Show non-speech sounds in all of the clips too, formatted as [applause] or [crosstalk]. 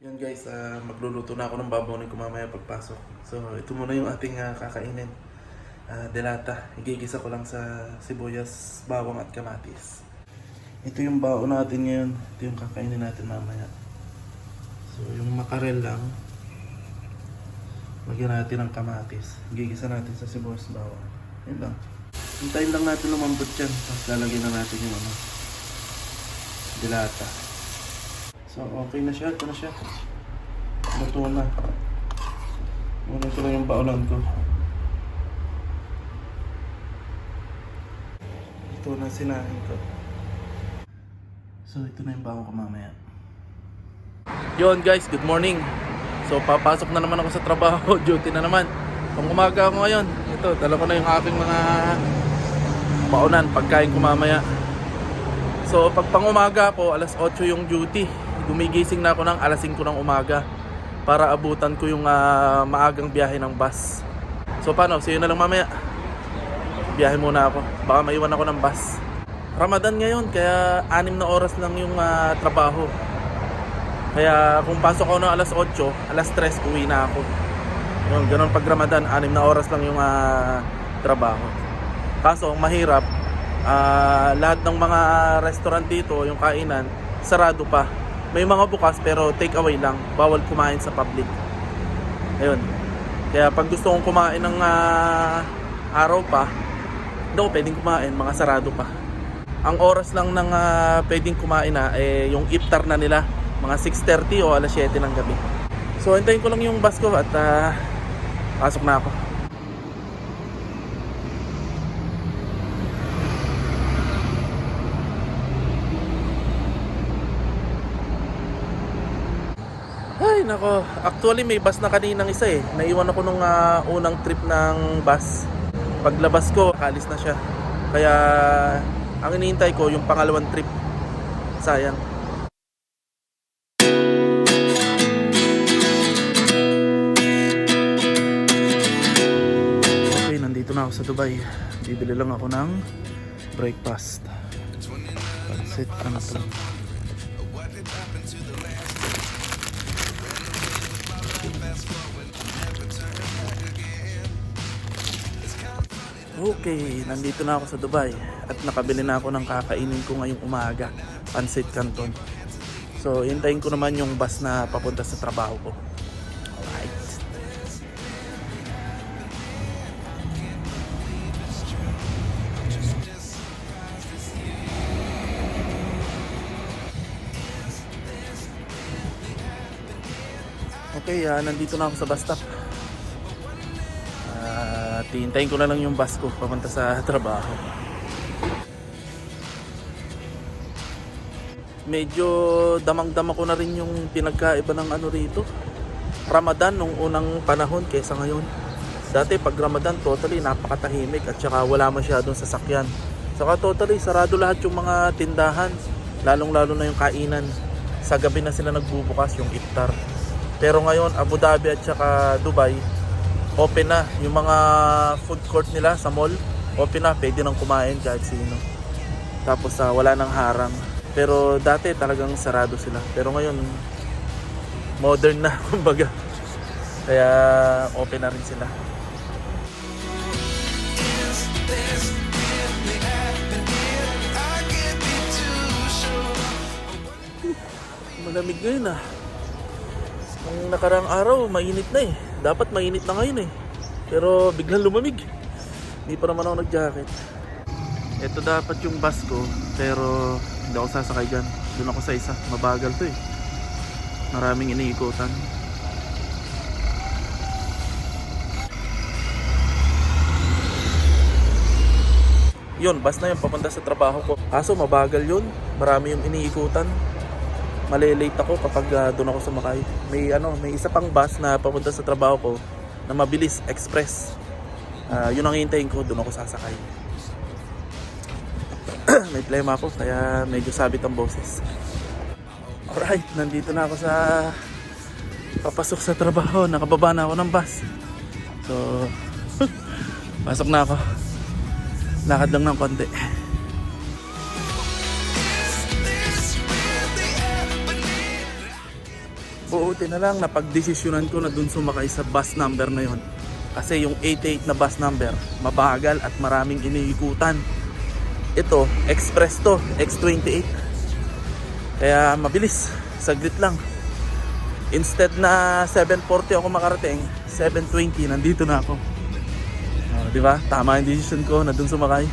Yan guys, ah, magluluto na ako ng babonin ko mamaya pagpasok. So, ito muna yung ating ah, kakainin. Ah, delata. Igigisa ko lang sa sibuyas, bawang at kamatis. Ito yung baon natin ngayon. Ito yung kakainin natin mamaya. So, yung makarel lang. Lagyan natin ng kamatis. Igigisa natin sa sibuyas, bawang. Yan lang. Hintayin lang natin lumambot yan. Tapos lalagyan na natin yung ano, delata. So, okay na siya. Ito na siya. Luto na. Muna ko lang yung baonan ko. Ito na sinahin ko. So, ito na yung baon ko mamaya. Yon guys, good morning. So, papasok na naman ako sa trabaho. [laughs] Duty na naman. Pang umaga ako ngayon. Ito, dala ko na yung aking mga baonan. Pagkain ko mamaya. So, pag pangumaga ako, alas 8 yung duty. Gumigising na ako ng alas 5 ng umaga para abutan ko yung ah, maagang biyahe ng bus. So, paano? See you na lang mamaya. Biyahe muna ako. Baka maiwan ako ng bus. Ramadan ngayon, kaya anim na oras lang yung ah, trabaho. Kaya kung pasok ako ng alas 8, alas 3 uwi na ako. Yun, ganun pag Ramadan, anim na oras lang yung ah, trabaho. Kaso, ang mahirap, ah, lahat ng mga restaurant dito, yung kainan, sarado pa. May mga bukas pero take away lang. Bawal kumain sa public. Ayun. Kaya pag gusto kong kumain ng ah, araw pa, hindi ako pwedeng kumain, mga sarado pa. Ang oras lang ng ah, pwedeng kumain na, eh, yung iftar na nila, mga 6.30 o alas 7 ng gabi. So, hintayin ko lang yung bus ko at ah, pasok na ako. Ay, nako. Actually, may bus na kaninang isa eh. Naiwan ako nung ah, unang trip ng bus. Paglabas ko, kalis na siya. Kaya, ang iniintay ko, yung pangalawang trip. Sayang. Okay, nandito na ako sa Dubai. Bibili lang ako ng breakfast. Pansit canton. Okay, nandito na ako sa Dubai at nakabili na ako ng kakainin ko ngayong umaga, Pansit Canton. So, hintayin ko naman yung bus na papunta sa trabaho ko. Alright. Okay, ah, nandito na ako sa bus stop. At hintayin ko na lang yung bus ko papunta sa [laughs] trabaho. Medyo damang-dama ko na rin yung pinagkaiba ng ano rito. Ramadan nung unang panahon kaysa ngayon. Dati pag Ramadan totally napakatahimik at saka wala masyadong sasakyan. Saka totally sarado lahat yung mga tindahan. Lalong lalo na yung kainan. Sa gabi na sila nagbubukas yung iftar. Pero ngayon Abu Dhabi at saka Dubai open na. Yung mga food court nila sa mall open na. Pwede nang kumain kahit sino. Tapos ah, wala nang harang. Pero dati talagang sarado sila. Pero ngayon modern na [laughs] kumbaga. Kaya open na rin sila. Malamig ngayon ah. Nung nakarang araw, mainit na eh. Dapat mainit na ngayon eh. Pero biglang lumamig. Hindi pa naman ako nag-jacket. Ito dapat yung bus ko, pero hindi ako sasakay dyan. Doon ako sa isa. Mabagal to eh. Maraming iniikutan. Yun, bus na yun, papunta sa trabaho ko. Kaso mabagal yun. Marami yung iniikutan malilate ako kapag uh, doon ako sumakay. May ano, may isa pang bus na papunta sa trabaho ko na mabilis, express. Ah, yun ang hintayin ko, doon ako sasakay. [clears throat] may plema ako, kaya medyo sabit ang boses. Alright, nandito na ako sa papasok sa trabaho. Nakababa na ako ng bus. So, [laughs] pasok na ako. Lakad lang ng konti. Buuti na lang napagdesisyonan ko na dun sumakay sa bus number na yon. Kasi yung 88 na bus number, mabagal at maraming iniikutan. Ito, express to, X28. Kaya mabilis, saglit lang. Instead na 7.40 ako makarating, 7.20 nandito na ako. Oh, di ba? Tama yung decision ko na dun sumakay.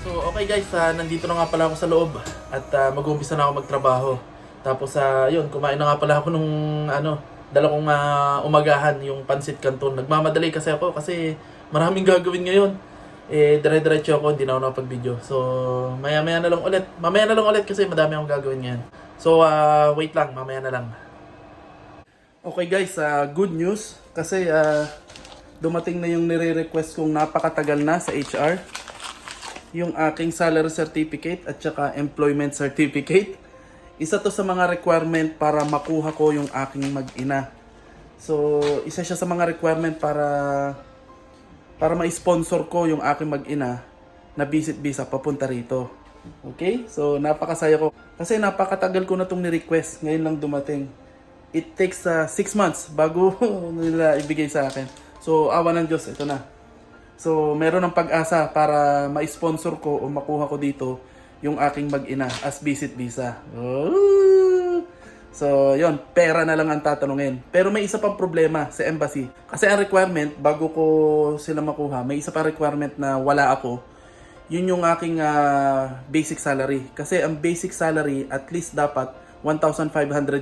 So, okay guys, ah, nandito na nga pala ako sa loob at ah, mag-uumpisa na ako magtrabaho. Tapos, ah, yun, kumain na nga pala ako nung, ano, dala kong ah, umagahan, yung pansit canton. Nagmamadali kasi ako kasi maraming [laughs] gagawin ngayon. Eh, dire-diretso ako, hindi na ako nakapag-video. So, maya-maya na lang ulit. Mamaya na lang ulit kasi madami akong gagawin ngayon. So, ah, wait lang, mamaya na lang. Okay guys, ah, good news kasi ah, dumating na yung nire-request kong napakatagal na sa HR. Yung aking salary certificate at saka employment certificate. Isa to sa mga requirement para makuha ko yung aking mag-ina. So, isa siya sa mga requirement para para ma-sponsor ko yung aking mag-ina na visit visa papunta rito. Okay? So, napakasaya ko. Kasi napakatagal ko na itong ni-request. Ngayon lang dumating. It takes 6 months bago [laughs] nila ibigay sa akin. So, awa ng Diyos, ito na. So, meron ng pag-asa para ma-sponsor ko o makuha ko dito yung aking mag-ina as visit visa. So, yon pera na lang ang tatanungin. Pero may isa pang problema sa embassy. Kasi ang requirement, bago ko sila makuha, may isa pang requirement na wala ako. Yun yung aking ah, basic salary. Kasi ang basic salary, at least dapat 1,500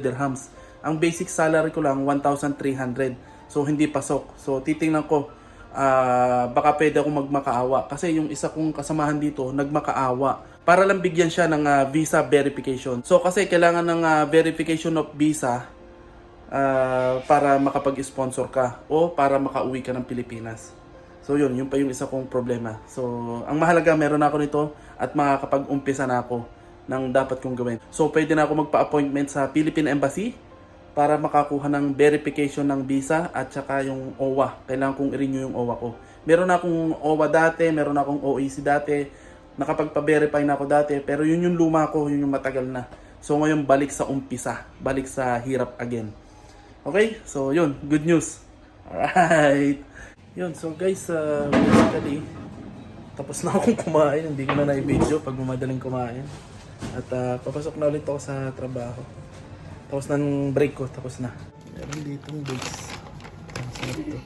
dirhams. Ang basic salary ko lang, 1,300. So, hindi pasok. So, titingnan ko, ah, baka pwede ako magmakaawa. Kasi yung isa kong kasamahan dito, nagmakaawa. Para lang bigyan siya ng ah, visa verification. So, kasi kailangan ng ah, verification of visa ah, para makapag-sponsor ka o para makauwi ka ng Pilipinas. So yun, yun pa yung isa kong problema. So, ang mahalaga meron ako nito at makakapag-umpisa na ako ng dapat kong gawin. So, pwede na ako magpa-appointment sa Philippine Embassy para makakuha ng verification ng visa at saka yung OWA. Kailangan kong i-renew yung OWA ko. Meron na akong OWA dati, meron na akong OEC dati, nakapagpa-verify na ako dati, pero yun yung luma ko, yun yung matagal na. So ngayon balik sa umpisa, balik sa hirap again. Okay? So yun, good news. Alright. Yun, so guys, uh, basically, tapos na akong kumain, hindi ko na na-video pag madaling kumain. At uh, papasok na ulit ako sa trabaho. Tapos ng break ko, tapos na. Meron ditong dates. Ang sarap to.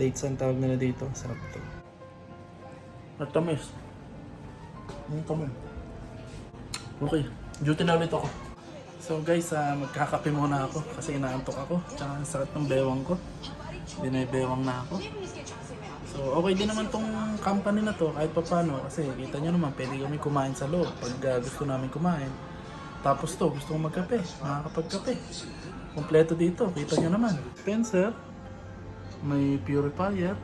Dates ang tawag nila dito. Sarap to. At Ang tamis. Okay, duty na ulit ako. So guys, ah, magkakape muna ako kasi inaantok ako. Tsaka ang sakit ng bewang ko. Binebewang na ako. So okay din naman tong company na to kahit pa paano kasi kita nyo naman pwede kami kumain sa loob pag ah, gusto namin kumain. Tapos to, gusto kong magkape, makakapagkape. Kompleto dito, kita nyo naman. Spencer, may purifier,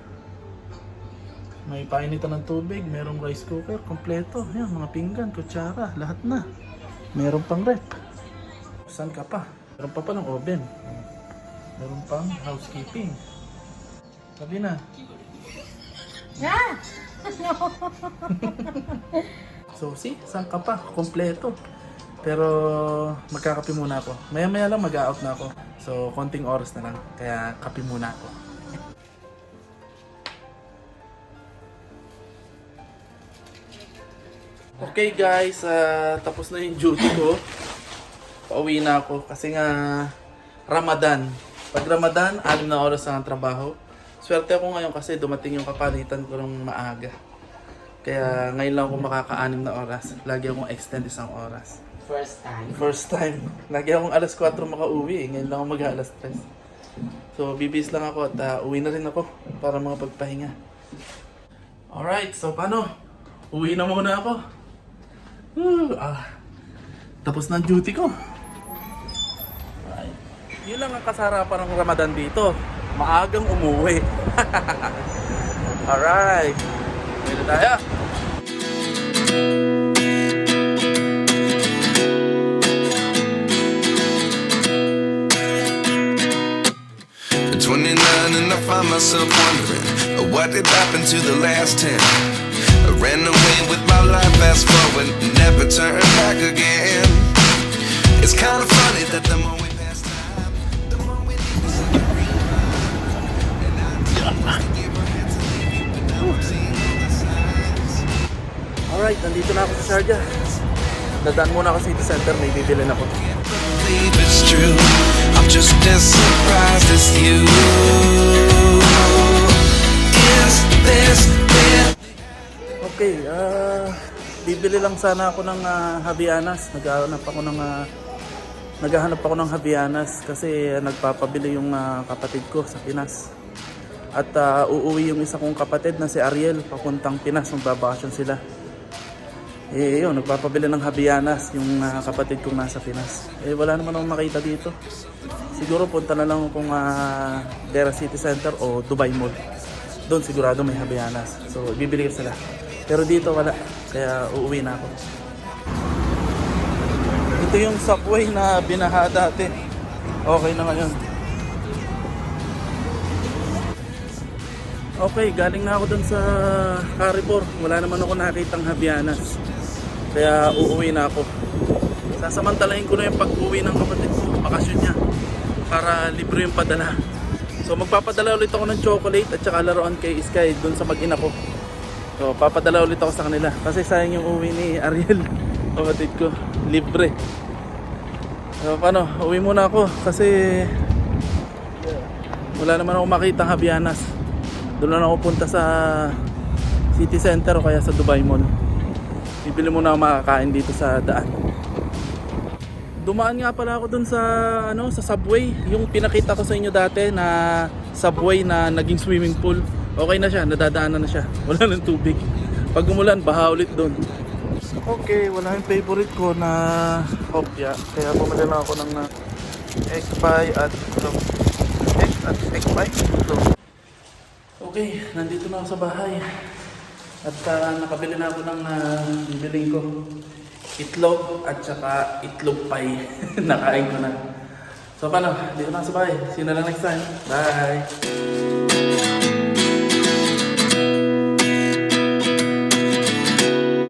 may painitan ng tubig, merong rice cooker, kompleto. Yan, mga pinggan, kutsara, lahat na. Meron pang rep. Saan ka pa? Meron pa pa ng oven. Meron pang housekeeping. Sabi na. Ah! [laughs] So, see, saan ka pa? Kompleto. Pero, magkakape muna ako. Maya-maya lang mag-out na ako. So, konting oras na lang. Kaya, kape muna ako. Okay guys, ah, tapos na yung duty ko. Pauwi na ako kasi nga Ramadan. Pag Ramadan, anim na oras ang trabaho. Swerte ako ngayon kasi dumating yung kapalitan ko ng maaga. Kaya ngayon lang ako makaka-anim na oras. Lagi akong extend isang oras. First time. First time. Lagi akong alas 4 makauwi. eh. Ngayon lang ako mag alas 3. So, bibis lang ako at ah, uwi na rin ako para mga pagpahinga. Alright, so paano? Uwi na muna ako. Woo, ah, tapos na ang duty ko. Alright. Yun lang ang kasarapan ng Ramadan dito. Maagang umuwi. [laughs] Alright. Na tayo. At 29 and I find myself wondering uh, what did happen to the last 10. Ran away with my life, fast forward, never turn back again. It's kind of funny that the I. Alright, nandito na ako sa Sharjah. Dadaan muna ako sa city center, may bibilin ako. Believe it's true. I'm just as surprised as you. Is this? Okay, ah bibili lang sana ako ng ah, Havianas. Naghahanap ako ng ah, naghahanap ako ng Havianas kasi ah, nagpapabili yung ah, kapatid ko sa Pinas. At ah, uuwi yung isa kong kapatid na si Ariel papuntang Pinas, magbabakasyon sila. Eh yun, nagpapabili ng Havianas yung ah, kapatid kong nasa Pinas. Eh wala naman akong makita dito. Siguro punta na lang akong uh, Dera City Center o Dubai Mall. Doon sigurado may Havianas. So bibili ko sila. Pero dito wala. Kaya uuwi na ako. Ito yung subway na binaha dati. Okay na ngayon. Okay, galing na ako dun sa Carrefour. Wala naman ako nakitang Havianas. Kaya uuwi na ako. Sasamantalahin ko na yung pag-uwi ng kapatid ko, bakasyon niya. Para libre yung padala. So magpapadala ulit ako ng chocolate at saka laruan kay Sky dun sa mag-ina ko. So papadala ulit ako sa kanila. Kasi sayang yung uwi ni Ariel, [laughs] kapatid ko. Libre. So paano, uwi muna ako kasi wala naman ako makita Habianas. Doon na ako punta sa city center o kaya sa Dubai Mall. Bibili muna ako makakain dito sa daan. Dumaan nga pala ako dun sa ano sa subway, yung pinakita ko sa inyo dati na subway na naging swimming pool. Okay na siya, nadadaanan na siya. Wala nang tubig. Pag umulan, baha ulit doon. Okay, wala yung favorite ko na hopya. Kaya bumili na ako ng uh, egg pie at ito. Egg at egg pie. Ito. Okay, nandito na ako sa bahay. At uh, nakabili na ako ng uh, bibiling ko. Itlog at saka itlog pie. [laughs] Nakain ko na. So paano? Dito na sa bahay. See you na lang next time. Bye!